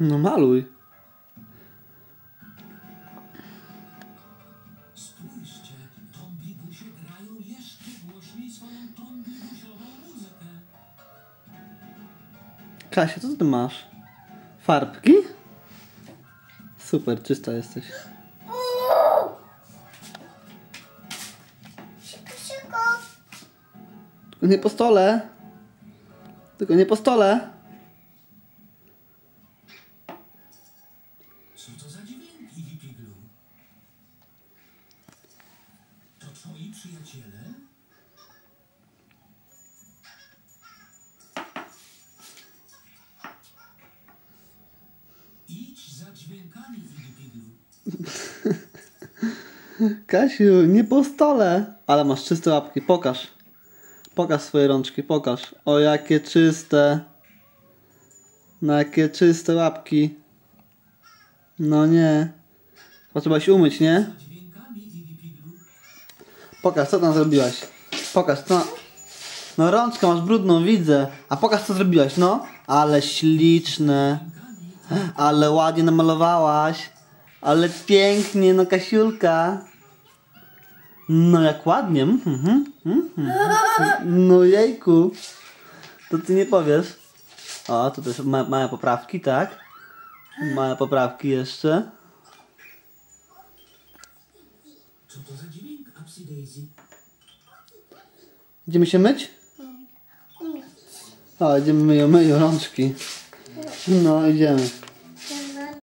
No maluj. Spójrzcie, tombibusie grają jeszcze głośniej swoją tombibusową muzykę. Kasia, co ty masz? Farbki? Super, czysta jesteś. Szybko, szybko. Tylko nie po stole. Tylko nie po stole. Co to za dźwięki, Wipiglu? To twoi przyjaciele? Idź za dźwiękami, Wipiglu. Kasiu, nie po stole. Ale masz czyste łapki, pokaż. Pokaż swoje rączki, pokaż. O, jakie czyste. No, jakie czyste łapki. No nie. Potrzeba się umyć, nie? Pokaż, co tam zrobiłaś. Pokaż, co... No rączkę masz brudną, widzę. A pokaż, co zrobiłaś, no. Ale śliczne. Ale ładnie namalowałaś. Ale pięknie, no Kasiulka. No jak ładnie. Mhm, mhm, mhm. No jejku. To ty nie powiesz. O, tu też ma, małe poprawki, tak? Małe poprawki jeszcze. Co to za dźwięk, Upsy Daisy? Idziemy się myć? O, idziemy myją, myją rączki. No, idziemy.